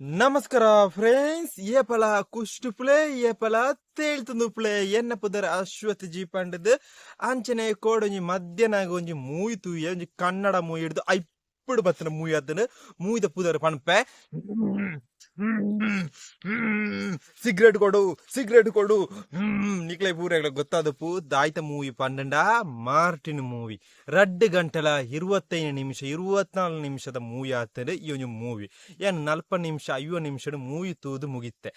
ನಮಸ್ಕಾರ ಫ್ರೆಂಡ್ಸ್ ಏಪಲ ಕುಷ್ಟು ಪ್ಲೇ ಫಲ ತೇಳ್ತುಂದು ಪ್ಲೇ ಎನ್ನ ಪುದರ್ ಅಶ್ವತ್ ಜಿ ಪಂಡದ್ ಅಂಚನೆ ಕೋಡೊಂಜಿ ಮಧ್ಯಾಹ್ನಾಗ ಒಂಜಿ ಮೂವಿ ತೂಯ ಒಂಜಿ ಕನ್ನಡ ಮೂವಿ ಹಿಡ್ದು ಐಪ್ಪುಡು ಬತ್ತನ ಮೂವಿ ಆತನ ಮೂವಿದ ಪುದರ್ ಪನ್ಪೆ. ಸಿಗರೇಟ್ ಕೊಡು ಸಿಗರೇಟ್ ಕೊಡು. ನಿಕ್ಲೆ ಪೂರ ಗೊತ್ತಾದಪ್ಪು ದಾಯ್ತ ಮೂವಿ ಪಂಡ ಮಾರ್ಟಿನ್ ಮೂವಿ. ರಡ್ಡು ಗಂಟಲ ಇರುವತ್ತೈದು ನಿಮಿಷ, ಇರುವತ್ನಾಲ್ಕು ನಿಮಿಷದ ಮೂವಿ ಆತಂದ್ರೆ ಈ ಒಂದು ಮೂವಿ. ಏನ್ ನಲ್ಪ ನಿಮಿಷ ಐವ ನಿಮಿಷದ ಮೂವಿ ತೂದು ಮುಗಿತ್ತೆ.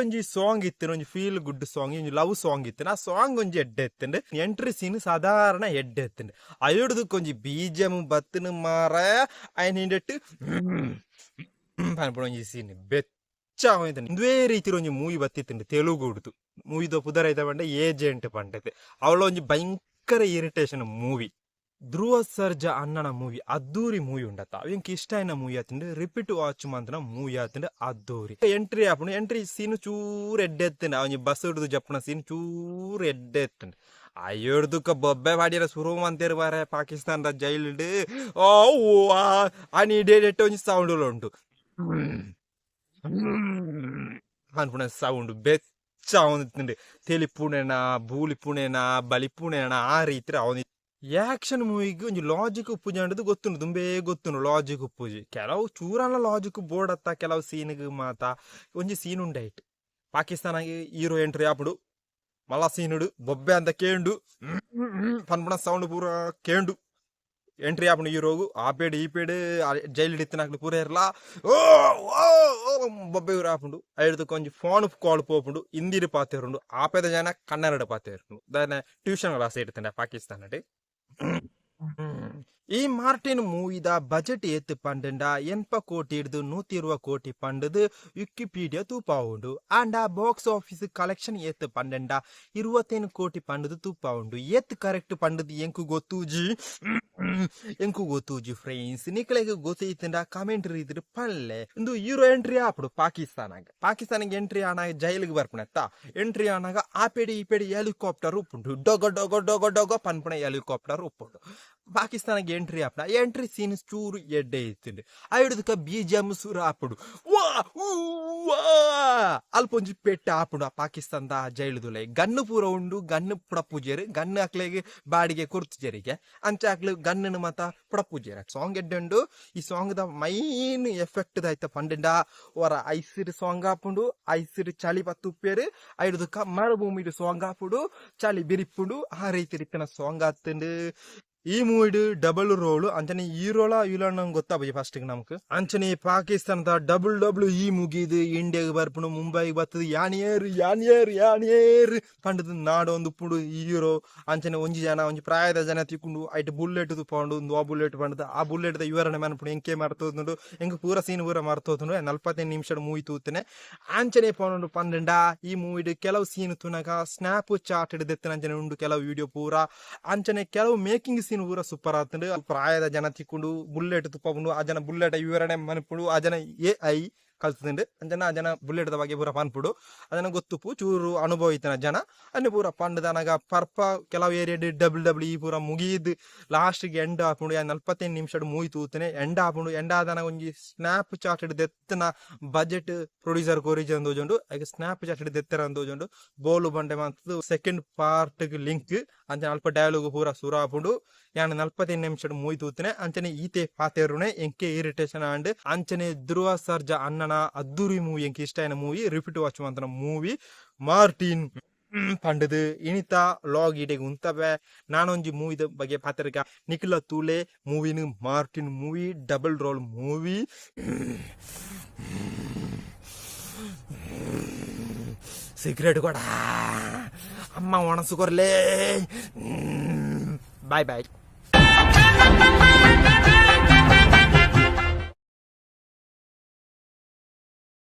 ಒಂಜಿ ಸಾಂಗ್ ಇತ್ತೆ ಒಂಜಿ ಫೀಲ್ ಗುಡ್ ಸಾಂಗ್, ಒಂಜಿ ಲವ್ ಸಾಂಗ್ ಇತ್ತು ಆ ಸಾಂಗ್ ಒಂಜಿ ಎಡ್ಡೆ ಎತ್ತಂಡೆ ಎಂಟ್ರಿ ಸೀನ್ ಸಾಧಾರಣ ಎಡ್ಡೆ ಎತ್ತಂಡೆ ಅಯೋಡ್ದು ಕೊಂಜಿ ಬೀಜಮ್ ಬತ್ತನ ಮಾರ, ಅಯ್ಯ ಹಿಂಡಟ್ಟು ಪನ್ಪುಡ ಒಂಜಿ ಸೀನ್ ಬೆಚ್ಚ ಹೋಯ್ತಾನೆ ಇಂದೇ ರೀತಿ ಒಂಜಿ ಮೂವಿ ಬತ್ತಿತ್ತುಂಡು ತೆಲುಗುಡ್ದು ಮೂವಿದ ಪುದರ್ ಐತ ಪಂಡ ಏಜೆಂಟ್ ಪಂಡತೆ ಅವಳ ಒಂಜಿ ಭಯಂಕರ ಇರಿಟೇಷನ್ ಮೂವಿ ಧ್ರುವ ಸರ್ಜಾ ಅಣ್ಣನ ಮೂವಿ ಅದ್ದೂರಿ ಮೂವಿ ಉಂಡತ್ತ ಅವಂಕ್ ಇಷ್ಟ అయిన ಮೂವಿ ಆತಂಡು ರಿಪೀಟ್ ವಾಚ್ ಮಂತನ ಮೂವಿ ಆತಂಡು ಅದ್ದೂರಿ ಎಂಟ್ರಿ ಆಪುಂಡು ಎಂಟ್ರಿ ಸೀನ್ ಚೂರ್ ಎಡ್ಡೆತ್ತಂಡು ಅವನಿ ಬಸ್ ಹಿಡಿದು ಜಪ್ಪನ ಸೀನ್ ಚೂರ್ ಎಡ್ಡೆತ್ತಂಡು ಅಯ್ಯೋಡ್ದುಕ ಬೊಬ್ಬೆ ಮಾಡಿರ ಸುರು ಅಂತೀರು ಮಾರೆ ಪಾಕಿಸ್ತಾನದ ಜೈಲ್ಡ್ ಓ అని డేట్ ಒಂಜಿ సౌండ్ ಉಂಟು ಅನ್ಪುಣ ಸೌಂಡ್ ಬೆಚ್ಚ ಅವನಿತ್ತಂಡು ತೆಲಿಪುಣೆನ ಬೂಲಿಪುಣೆನ ಬಲಿಪುಣೆನ ಆ ರೀತಿ ಅವನಿ యాక్షన్ మూవీకి కొంచెం లాజిక్ ఉప్పుజి అంటే ಗೊತ್ತುಂಡು ದುಂಬೇ ಗೊತ್ತುಂಡು ಲಾಜಿಕ್ ಉಪ್ಪುಜಿ ಕೆಲವು ಚೂರನ ಲಾಜಿಕ್ ಬೋರ್ಡ್ ಅತ್ತ ಕೆಲವು ಸೀನ್ಗ್ ಮಾತ ಒಂಜಿ ಸೀನ್ ಉಂಡೈಟ್ ಪಾಕಿಸ್ತಾನಾಗಿ ಹೀರೋ ಎಂಟ್ರಿ ಆಪುಡು ಮಲ್ಲ ಸೀನುಡು ಬೊಬ್ಬೆ ಅಂತ ಕೇಂಡು ಪನ್ಪುಣ ಸೌಂಡ್ ಪೂರ ಕೇಂಡು ಎಂಟ್ರಿ ಆಪುಂಡು ಹೀರೋಗು ಆ ಪೇಡ್ ಈ ಪೇಡ್ ಜೈಲ್ ಹಿಡಿತನಾಕ್ಲು ಪೂರ ಇರ್ಲಾ ಓ ಓ ಓ ಬೊಬ್ಬೆ ಇವ್ರು ಆಪುಂಡು ಐಡ್ದು ಕೊಂಚ ಫೋನ್ ಕಾಲ್ ಪೋಪುಂಡು ಹಿಂದಿರು ಪಾತೇರುಂಡು ಆಪೇದ ಜನ ಕನ್ನಡ ಪಾತೇರುಂಡು దాని ట్యూషన్ క్లాస్ ఎడుతుండే పాకిస్తాన్ అంటే ಈ ಮಾರ್ಟಿನ್ ಮೂವಿದ ಬಜೆಟ್ ಏತ್ ಪಂಡ ಎನ್ಪ ಕೋಟಿ ಹಿಡಿದು ನೂತಿ ಇರುವ ಕೋಟಿ ಪಂಡದು ವಿಕಿಪೀಡಿಯಾ ತೂಪ ಉಂಡು. ಅಂಡ್ ಆ ಬಾಕ್ಸ್ ಆಫೀಸ್ ಕಲೆಕ್ಷನ್ ಏತ್ ಪಂಡ ಇರುವತ್ತೇನು ಕೋಟಿ ಪಂಡದು ಉಂಡು. ಏತ್ ಕರೆಕ್ಟ್ ಪಂಡದು ಎಂಕು ಗೊತ್ತೂಜಿ ಎಂಕು ಗೊತ್ತೂಜಿ ಫ್ರೆಂಡ್ಸ್? ನಿಕ್ಲೆಗೆ ಗೊತ್ತೈತಂಡ ಕಮೆಂಟ್ ರೀತಿರು ಪಲ್ಲೆ ಒಂದು ಹೀರೋ ಎಂಟ್ರಿ ಆಪಡು ಪಾಕಿಸ್ತಾನಾಗ. ಪಾಕಿಸ್ತಾನಿಗೆ ಎಂಟ್ರಿ ಆನಾಗ ಜೈಲಿಗೆ ಬರ್ಪಣತ್ತ. ಎಂಟ್ರಿ ಆನಾಗ ಆ ಪೇಡಿ ಈ ಪೇಡಿ ಹೆಲಿಕಾಪ್ಟರ್ ಉಪ್ಪುಂಡು. ಡೊಗ ಡೊಗ ಡೊಗ ಡೊಗ ಪನ್ಪಣೆ ಹೆಲಿಕಾಪ್ಟರ್ ಉಪ್ಪುಂಡು. ಪಾಕಿಸ್ತಾನಿಗೆ ಎಂಟ್ರಿ ಆಪಣ ಎಂಟ್ರಿ ಸೀನ್ ಚೂರು ಎಡ್ಡೆ ಇತ್ತಿಂಡು ಐಡುದಕ್ಕ ಬೀಜಮ್ ಸುರ ಆಪುಡು ವಾ ಊ, ವಾ ಅಲ್ಪೊಂಜಿ ಪೆಟ್ಟ ಆಪುಡು ಆ ಪಾಕಿಸ್ತಾನದ ಜೈಲುದುಲೆ ಗನ್ನು ಪೂರ ಉಂಡು ಗನ್ನು ಪುಡ ಪೂಜೆರು ಗನ್ನು ಹಾಕ್ಲೆಗೆ ಬಾಡಿಗೆ ಕುರ್ತು ಜರಿಗೆ ಅಂಚ ಹಾಕ್ಲು ಗನ್ನನು ಮತ ಪುಡ ಪೂಜೆರ ಸಾಂಗ್ ಎಡ್ಡೆ ಉಂಡು ಈ ಸಾಂಗ್ ದ ಮೈನ್ ಎಫೆಕ್ಟ್ ದಾಯ್ತ ಪಂಡಿಂಡ ಅವರ ಐಸಿರು ಸಾಂಗ್ ಆಪುಂಡು ಐಸಿರು ಚಳಿ ಪತ್ತುಪ್ಪೇರು ಐಡುದಕ್ಕ ಮರುಭೂಮಿಡು ಸಾಂಗ್ ಆಪುಡು ಚಳಿ ಬಿರಿಪ್ಪುಂಡು ಆ ರೀತಿ ರೀತಿನ ಸಾಂಗ್ ಆತಂಡು ಈ ಮೂವಿಡ್ ಡಬಲ್ ರೋಲ್ ಅಂಚನೆ ಹೀರೋಲ ಇಲ್ಲಣ್ಣ ಗೊತ್ತಾ ಬೈ ಫಸ್ಟ್ ನಮಗೆ ಅಂಚನೆ ಪಾಕಿಸ್ತಾನದ ಡಬಲ್ ಡಬಲ್ ಈ ಮುಗಿದು ಇಂಡಿಯಾಗ ಬರ್ಪುಂಡು ಮುಂಬೈಗೆ ಬರ್ತದ, ಯಾನಿಯರ್ ಯಾನಿಯರ್ ಯಾನಿಯರ್ ಪಂಡದ ನಾಡು ಒಂದು ಪುಡು ಹೀರೋ. ಅಂಚನೆ ಒಂಜಿ ಜನ, ಒಂಜಿ ಪ್ರಾಯದ ಜನ ತಿಕ್ಕೊಂಡು, ಐಟ್ ಬುಲೆಟ್ ತುಪ್ಕೊಂಡು ಒಂದು ಆ ಬುಲೆಟ್ ಪಂಡದ, ಆ ಬುಲೆಟ್ ವಿವರಣೆ ಮಾಡ್ಪುಡು ಎಂಕೆ ಮರ್ತೋದು ಎಂಕ್ ಪೂರ ಸೀನ್ ಪೂರ ಮರ್ತೋದು ನಲ್ವತ್ತೈದು ನಿಮಿಷ ಮೂವಿ ತೂತನೆ ಆಂಚನೆ ಪೋನು ಪಂಡ ಈ ಮೂವಿಡ್ ಕೆಲವು ಸೀನ್ ತುನಗ ಸ್ನ್ಯಾಪ್ ಚಾಟ್ ಹಿಡಿದೆತ್ತನ ಅಂಚನೆ ಉಂಡು ಕೆಲವು ವಿಡಿಯೋ ಪೂರ. ಅಂಚನೆ ಕೆಲವು ಮೇಕಿಂಗ್ ಸೀನ್ ಪೂರ ಸೂಪರ್ ಆತಂಡು ಪ್ರಾಯದ ಜನ ತಿಕ್ಕೊಂಡು ಬುಲ್ಲೆಟ್ ತುಪ್ಪಕೊಂಡು ಆ ಜನ ಬುಲ್ಲೆಟ್ ವಿವರಣೆ ಮನ್ಪುಡು, ಆ ಜನ ಎ ಐ ಅಂಜನ ಆ ಜನ ಬುಲ್ಲೆಟ್ ಬಗ್ಗೆ ಪೂರ ಪನ್ಪುಡು ಅದನ್ನ ಗೊತ್ತುಪ್ಪು ಚೂರು ಅನುಭವ ಇತ್ತನ ಜನ. ಅನ್ನ ಪೂರ ಪಂಡದನಗ ಪರ್ಪ ಕೆಲವು ಏರಿಯಡ್ ಡಬ್ಲ್ಯೂ ಡಬ್ಲ್ಯೂ ಈ ಪೂರ ಮುಗಿದ್ ಲಾಸ್ಟ್ಗೆ ಎಂಡ್ ಹಾಕೊಂಡು ನಲ್ವತ್ತೈದು ನಿಮಿಷ ಮೂಯಿ ತೂತನೆ ಎಂಡ್ ಹಾಕೊಂಡು ಎಂಡ್ ಆದನ ಒಂಜಿ ಸ್ನಾಪ್ ಚಾಟ್ ದೆತ್ತನ ಬಜೆಟ್ ಪ್ರೊಡ್ಯೂಸರ್ ಕೋರಿಜ್ ಅಂದೋಜೊಂಡು ಹಾಗೆ ಸ್ನಾಪ್ ಚಾಟ್ ಹಿಡ್ದೆತ್ತರ ಅಂದೋಜೊಂಡು ಬೋಲು ಬಂಡೆ ಮಂತ್ ಸೆಕೆಂಡ್ ಪಾರ್ಟ್ ಲಿಂಕ್ ಅಂಜನ ಅಲ್ಪ ಡೈಲಾಗ್ ಪೂರ ಸುರ ಹಾಕೊಂಡು ಯಾನ್ ನಲ್ವತ್ತೈದು ನಿಮಿಷ ಮೂವಿ ತೂತನೆ ಅಂಚನೆ ಈತೆ ಪಾತೇರುನೆ ಎಂಕೆ ಇರಿಟೇಷನ್ ಅಂಡ್ ಅಂಚನೆ ಧ್ರುವ ಸರ್ಜಾ ಅಣ್ಣನ ಅದ್ದೂರಿ ಮೂವಿ ಎಂಕೆ ಇಷ್ಟ ಆಯ್ನ ಮೂವಿ ರಿಪೀಟ್ ವಾಚ್ ಮಂತನ ಮೂವಿ ಮಾರ್ಟಿನ್ ಪಂಡದು ಇನಿತ ಲಾಗ್ ಇಡೆಗೆ ಉಂತವೆ ನಾನೊಂಜಿ ಮೂವಿದ ಬಗ್ಗೆ ಪಾತ್ರಕ ನಿಖಿಲ ತೂಲೆ ಮೂವಿನ Martin movie double role movie cigarette ಕೊಡ ಅಮ್ಮ ಒಣಸು ಕೊರ್ಲೇ ಬಾಯ್ ಬಾಯ್ Ha ha ha!